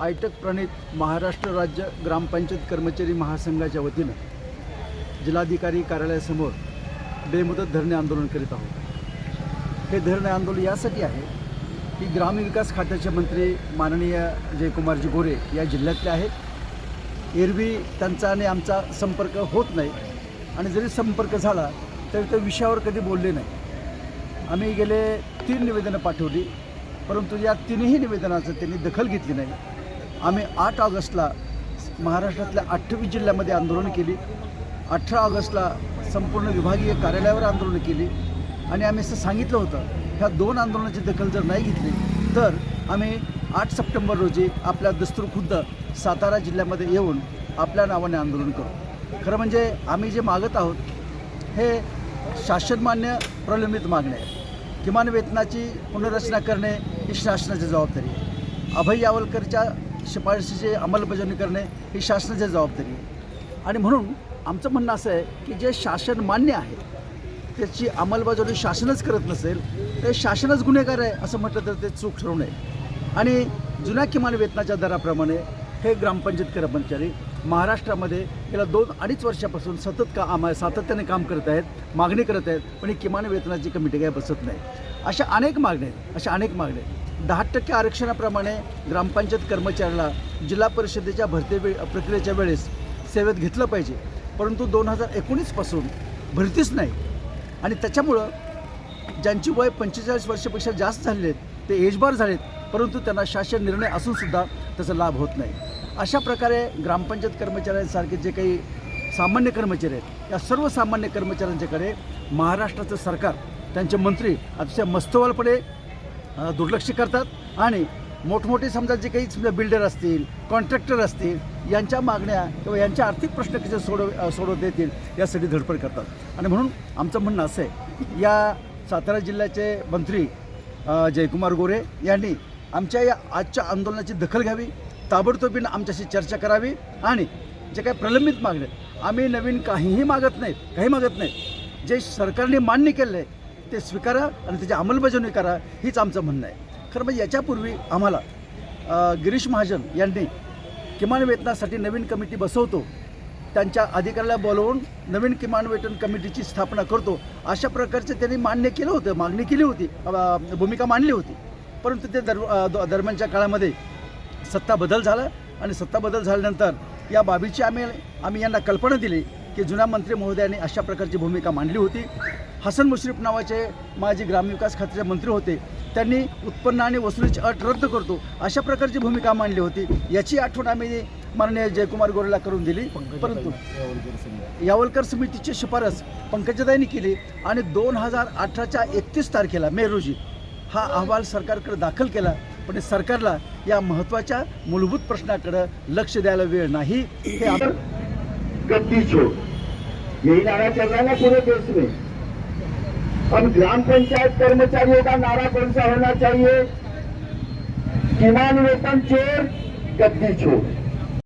आयटक प्रणित महाराष्ट्र राज्य ग्रामपंचायत कर्मचारी महासंघाच्या वतीनं जिल्हाधिकारी कार्यालयासमोर बेमुदत धरणे आंदोलन करीत आहोत. हे धरणे आंदोलन यासाठी आहे की ग्रामविकास खात्याचे मंत्री माननीय जयकुमारजी गोरे या जिल्ह्यातले आहेत. एरवी त्यांचा आणि आमचा संपर्क होत नाही आणि जरी संपर्क झाला तरी त्या विषयावर कधी बोलले नाही. आम्ही गेले तीन निवेदनं पाठवली परंतु या तिन्ही निवेदनाचं त्यांनी दखल घेतली नाही. आम्ही आठ ऑगस्टला महाराष्ट्रातल्या अठ्ठावीस जिल्ह्यामध्ये आंदोलन केली. अठरा ऑगस्टला संपूर्ण विभागीय कार्यालयावर आंदोलनं केली. आणि आम्ही असं सांगितलं होतं ह्या दोन आंदोलनाची दखल जर नाही घेतली तर आम्ही आठ सप्टेंबर रोजी आपल्या दस्तूर खुद्द सातारा जिल्ह्यामध्ये येऊन आपल्या नावाने आंदोलन करू. खरं म्हणजे आम्ही जे मागत आहोत हे शासनमान्य प्रलंबित मागणे आहे किमान वेतनाची पुनर्रचना करणे ही शासनाची जबाबदारी आहे. अभय यावलकरच्या शिफारशीची अंमलबजावणी करणे ही शासनाची जबाबदारी आहे. आणि म्हणून आमचं म्हणणं असं आहे की जे शासन मान्य आहे त्याची अंमलबजावणी शासनच करत नसेल तर शासनच गुन्हेगार आहे असं म्हटलं तर ते चूक ठरू नये. आणि जुन्या किमान वेतनाच्या दराप्रमाणे हे ग्रामपंचायत कर्मचारी महाराष्ट्रामध्ये गेल्या दोन अडीच वर्षापासून सतत का आम सातत्याने काम करत आहेत मागणी करत आहेत पण ही किमान वेतनाची कमिटी काय बसत नाही. अशा अनेक मागण्या आहेत अशा अनेक मागण्या आहेत. दहा टक्के आरक्षणाप्रमाणे ग्रामपंचायत कर्मचाऱ्याला जिल्हा परिषदेच्या भरती वे प्रक्रियेच्या वेळेस सेवेत घेतलं पाहिजे. परंतु दोन हजार एकोणीसपासून भरतीच नाही. आणि त्याच्यामुळं ज्यांची वय पंचेचाळीस वर्षापेक्षा जास्त झालेले आहेत ते एजबार झालेत परंतु त्यांना शासन निर्णय असूनसुद्धा त्याचा लाभ होत नाही. अशा प्रकारे ग्रामपंचायत कर्मचाऱ्यांसारखे जे काही सामान्य कर्मचारी आहेत या सर्व सामान्य कर्मचाऱ्यांच्याकडे महाराष्ट्राचं सरकार त्यांचे मंत्री अतिशय मस्तवालपणे दुर्लक्ष करतात आणि मोठमोठे समजा जे काही समजा बिल्डर असतील कॉन्ट्रॅक्टर असतील यांच्या मागण्या किंवा यांच्या आर्थिक प्रश्न कसे सोडव सोडवता येतील यासाठी धडपड करतात. आणि म्हणून आमचं म्हणणं असं आहे या सातारा जिल्ह्याचे मंत्री जयकुमार गोरे यांनी आमच्या या आजच्या आंदोलनाची दखल घ्यावी ताबडतोबीनं आमच्याशी चर्चा करावी आणि जे काही प्रलंबित मागणे आम्ही नवीन काहीही मागत नाहीत काही मागत नाहीत जे सरकारने मान्य केलं आहे ते स्वीकारा आणि त्याची अंमलबजावणी करा हीच आमचं म्हणणं आहे. खरं म्हणजे याच्यापूर्वी आम्हाला गिरीश महाजन यांनी किमान वेतनासाठी नवीन कमिटी बसवतो त्यांच्या अधिकाऱ्याला बोलवून नवीन किमान वेतन कमिटीची स्थापना करतो अशा प्रकारचं त्यांनी मान्य केलं होतं मागणी केली होती भूमिका मांडली होती. परंतु ते दर द- दरम्यानच्या काळामध्ये सत्ता बदल झाला आणि सत्ता बदल झाल्यानंतर या बाबीची आम्ही आम्ही यांना कल्पना दिली की जुन्या मंत्री महोदयांनी अशा प्रकारची भूमिका मांडली होती. हसन मुश्रीफ नावाचे माजी ग्रामविकास खात्याचे मंत्री होते. त्यांनी उत्पन्न आणि वसुलीची अट रद्द करतो अशा प्रकारची भूमिका मांडली होती. याची आठवण आम्ही माननीय जयकुमार गोरेला करून दिली. परंतु यावलकर समितीची शिफारस पंकजाताईंनी केली आणि दोन हजार अठराच्या एकतीस तारखेला मे रोजी हा अहवाल सरकारकडे दाखल केला. पण सरकारला या महत्त्वाच्या मूलभूत प्रश्नाकडे लक्ष द्यायला वेळ नाही. हे आपण गद्दी ग्राम पंचायत कर्मचारियों का नारा कौन सा होना चाहिए. किमान वेतन चोर गद्दी छोड़